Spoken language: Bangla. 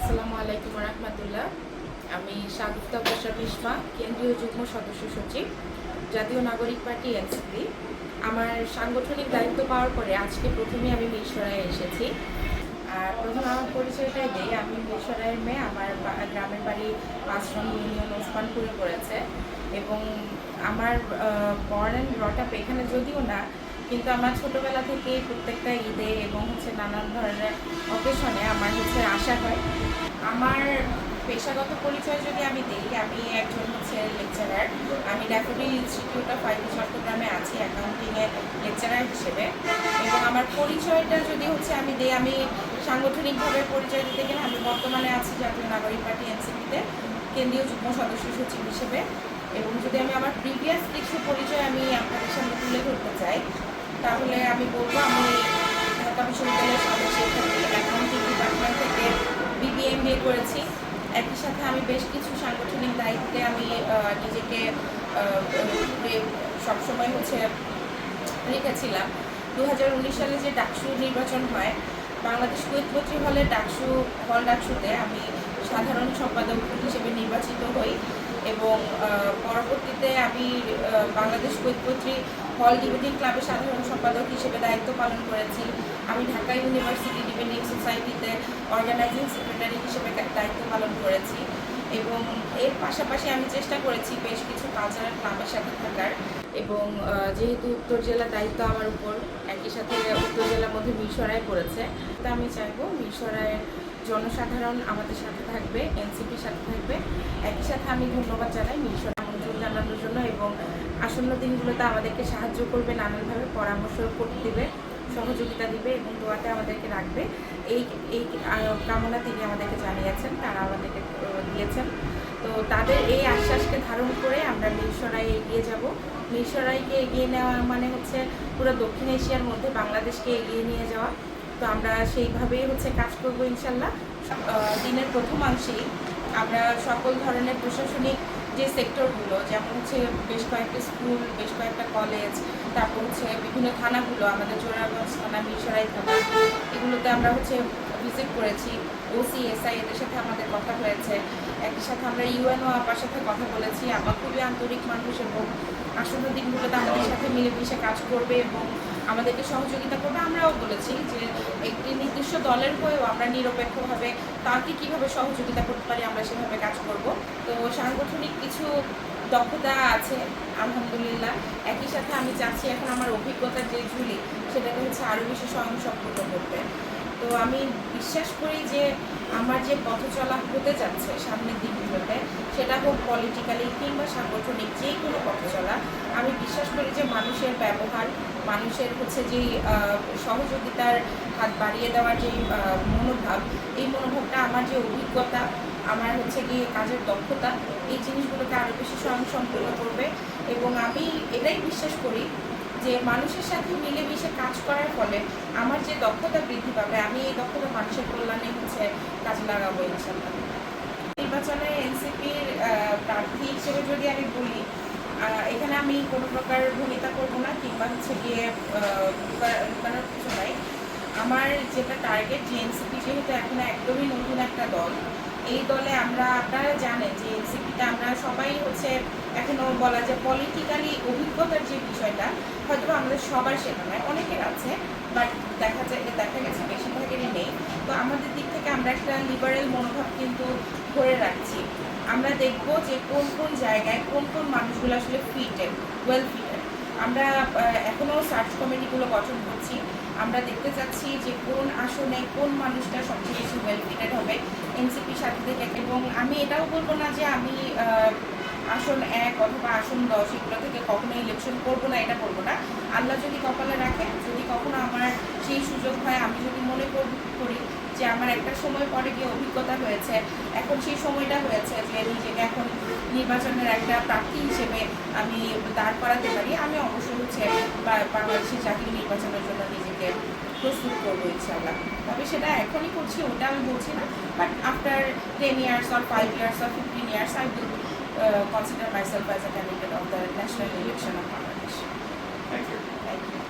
আসসালামু আলাইকুম রহমতুল্লাহ। আমি শাগুফতা বসা বিশমা কেন্দ্রীয় যুগ্ম সদস্য সচিব, জাতীয় নাগরিক পার্টি এনসিপি। আমার সাংগঠনিক দায়িত্ব পাওয়ার পরে আজকে প্রথমে আমি মিরসরায় এসেছি। আর প্রথম আমার পরিচয়টাই দিই, আমি মিরসরাইয়ের মেয়ে, আমার গ্রামের বাড়ি পাঁচরং ইউনিয়ন ওসমানপুরে পড়েছে। এবং আমার অ্যান্ড রটাপ এখানে যদিও না কিন্তু আমার ছোটবেলা থেকেই প্রত্যেকটা ঈদে এবং হচ্ছে নানান ধরনের অকেশনে আমার হচ্ছে আশা হয়। আমার পেশাগত পরিচয় যদি আমি দিই, আমি একজন হচ্ছে লেকচারার আমি ড্যাফোডিল ইনস্টিটিউট অফ আইটি চট্টগ্রামে আছি অ্যাকাউন্টিংয়ে লেকচারার হিসেবে। এবং আমার পরিচয়টা যদি হচ্ছে আমি দিই, আমি সাংগঠনিকভাবে পরিচয় দিতে গেলে আমি বর্তমানে আছি জাতীয় নাগরিক পার্টি এনসিপিতে কেন্দ্রীয় যুগ্ম সদস্য সচিব হিসেবে। এবং যদি আমি আমার প্রিভিয়াস কিছু পরিচয় আমি আপনাদের সামনে তুলে ধরতে চাই তাহলে আমি বলব, আমি ঢাকা বিশ্ববিদ্যালয়ের শিক্ষার্থী অ্যাকাউন্টিং ডিপার্টমেন্ট থেকে বিবিএমবিএ করেছি। একই সাথে আমি বেশ কিছু সাংগঠনিক দায়িত্বে আমি নিজেকে সবসময় হচ্ছে রেখেছিলাম। দু সালে যে ডাকসু নির্বাচন হয়, বাংলাদেশ কুয়েতপত্রী হলে ডাকসু, হল ডাকসুতে আমি সাধারণ সম্পাদক হিসেবে নির্বাচিত হই এবং পরবর্তীতে আমি বাংলাদেশ কুয়েতপত্রী হল ডিবেটিং ক্লাবের সাধারণ সম্পাদক হিসেবে দায়িত্ব পালন করেছি। আমি ঢাকা ইউনিভার্সিটি ডিবেটিং সোসাইটিতে অর্গানাইজিং সেক্রেটারি হিসেবে দায়িত্ব পালন করেছি এবং এর পাশাপাশি আমি চেষ্টা করেছি বেশ কিছু কালচারাল ক্লাবের সাথে থাকার এবং যেহেতু উত্তর জেলার দায়িত্ব আমার উপর, একই সাথে উত্তর জেলার মধ্যে মিরসরাই পড়েছে। তা আমি চাইব মিরসরাইয়ের জনসাধারণ আমাদের সাথে থাকবে, এনসিপির সাথে থাকবে। একই সাথে আমি ধন্যবাদ জানাই মিরসরাই আমন্ত্রণ জানানোর জন্য এবং আসন্ন দিনগুলোতে আমাদেরকে সাহায্য করবে, নানানভাবে পরামর্শ দিবে, সহযোগিতা দিবে এবং দোয়াতে আমাদেরকে রাখবে। এই এই কামনা তিনি আমাদেরকে জানিয়েছেন, তারা আমাদেরকে দিয়েছেন। তো তাদের এই আশ্বাসকে ধারণ করে আমরা মিরসরাই এগিয়ে যাব। মিরসরাইকে এগিয়ে নেওয়া মানে হচ্ছে পুরো দক্ষিণ এশিয়ার মধ্যে বাংলাদেশকে এগিয়ে নিয়ে যাওয়া। তো আমরা সেইভাবেই হচ্ছে কাজ করব ইনশাল্লাহ। দিনের প্রথমাংশেই আমরা সকল ধরনের প্রশাসনিক যে সেক্টরগুলো যেমন হচ্ছে বেশ কয়েকটা স্কুল বেশ কয়েকটা কলেজ তারপর হচ্ছে বিভিন্ন থানাগুলো, আমাদের জোরাগঞ্জ থানা, মিরসরাই থানা, এগুলোতে আমরা হচ্ছে ভিজিট করেছি ওসি এসআই এদের সাথে আমাদের কথা হয়েছে। একই সাথে আমরা ইউএনও আপার সাথে কথা বলেছি। আপা খুবই আন্তরিক মানুষ এবং আসন্ন দিনগুলোতে আমাদের সাথে মিলেমিশে কাজ করবে এবং আমাদেরকে সহযোগিতা করবে। আমরাও বলেছি যে একটি নির্দিষ্ট দলের হয়েও আমরা নিরপেক্ষভাবে তাকে কীভাবে সহযোগিতা করতে পারি আমরা সেভাবে কাজ করব। তো সাংগঠনিক কিছু দক্ষতা আছে, আলহামদুলিল্লাহ। একই সাথে আমি চাচ্ছি এখন আমার অভিজ্ঞতার যে ঝুলি, সেটাকে হচ্ছে আরও বেশি স্বয়ংসম্পূর্ণ করতে। তো আমি বিশ্বাস করি যে আমার যে পথ চলা হতে যাচ্ছে সামনের দিনগুলোতে, সেটা হোক পলিটিক্যালি কিংবা সাংগঠনিক যে কোনো পথ চলা আমি বিশ্বাস করি যে মানুষের ব্যবহার, মানুষের হচ্ছে যে সহযোগিতার হাত বাড়িয়ে দেওয়ার যে মনোভাব, এই মনোভাবটা আমার যে অভিজ্ঞতা, আমার হচ্ছে গিয়ে কাজের দক্ষতা, এই জিনিসগুলোকে আরও বেশি স্বয়ংসম্পূর্ণ করবে এবং আমি এটাই বিশ্বাস করি যে মানুষের সাথে মিলেমিশে কাজ করার ফলে আমার যে দক্ষতা বৃদ্ধি পাবে, আমি এই দক্ষতা মানুষের কল্যাণে হচ্ছে কাজে লাগাবো ইনশাল্লাহ নির্বাচনে এনসিপির প্রার্থী হিসেবে যদি আমি বলি এখানে আমি কোনো প্রকার ভূমিকা করব না, কিংবা হচ্ছে গিয়ে লুকানোর কিছু নাই। আমার যেটা টার্গেট যে এনসিপি যেহেতু এখন একদমই নতুন একটা দল এই দলে আমরা, আপনারা জানেন যে এনসিপিতে আমরা সবাই হচ্ছে এখনও বলা যায় পলিটিক্যালি অভিজ্ঞতার যে বিষয়টা হয়তো আমাদের সবার সেটা নয়, অনেকের আছে বাট দেখা যায় দেখা গেছে বেশিরভাগেরই নেই। তো আমাদের দিক থেকে আমরা একটা লিবারেল মনোভাব কিন্তু ধরে রাখছি। আমরা দেখব যে কোন কোন জায়গায় কোন কোন মানুষগুলো আসলে ফিটেড ওয়েল ফিটেড আমরা এখনও সার্চ কমিটিগুলো গঠন করছি। আমরা দেখতে চাচ্ছি যে কোন আসনে কোন মানুষটা সবচেয়ে বেশি ওয়েল ফিটেড হবে। এনসিপির সাথে থেকে এবং আমি এটাও বলব না যে আমি আসন এক অথবা আসন দশ এগুলো থেকে কখনো ইলেকশন করব না, এটা করব না। আল্লাহ যদি কপালে রাখে, যদি কখনো আমার সেই সুযোগ হয়, আমি যদি মনে করি যে আমার একটা সময় পরে গিয়ে অভিজ্ঞতা হয়েছে, এখন সেই সময়টা হয়েছে যে নিজেকে এখন নির্বাচনের একটা প্রার্থী হিসেবে আমি দাঁড় করাতে পারি, আমি অবশ্যই হচ্ছে বা- বাংলাদেশের চাকরি নির্বাচনের জন্য নিজেকে প্রস্তুত করব ইনশাল্লাহ তবে সেটা এখনই করছি ওটা আমি বলছি না। But after ten years or five years or fifteen years I will consider myself as a candidate of the national election of Bangladesh Thank you.